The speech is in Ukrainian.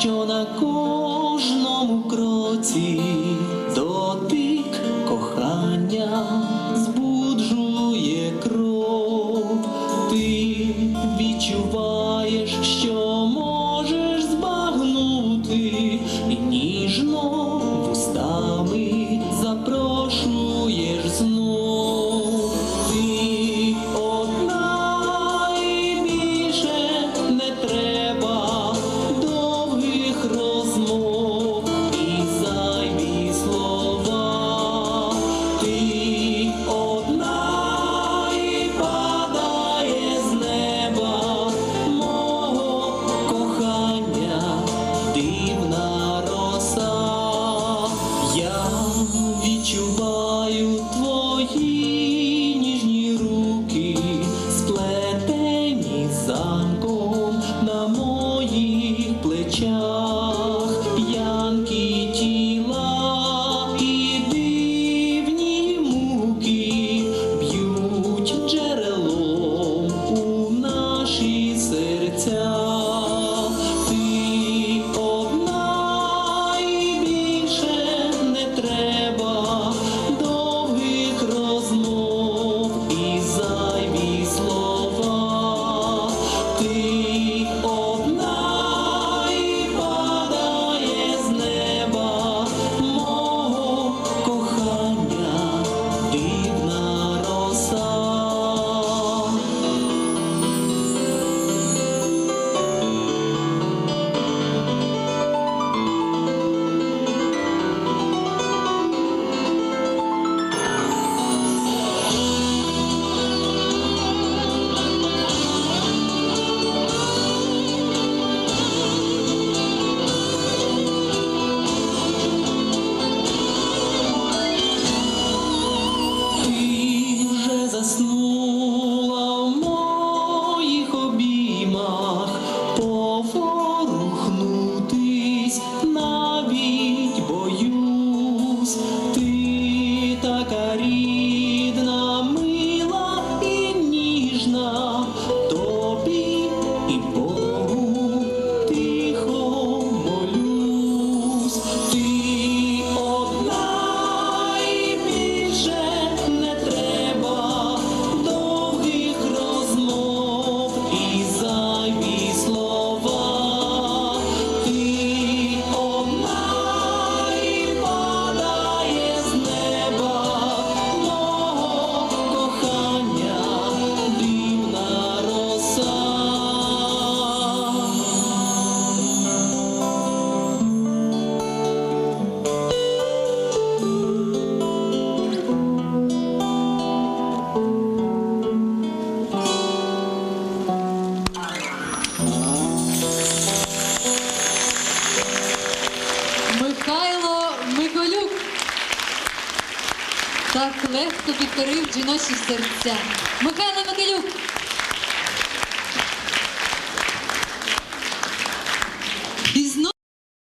що на кожному кроці. рівна. так легко підкорив жіночі серця. Михайло Макелюк.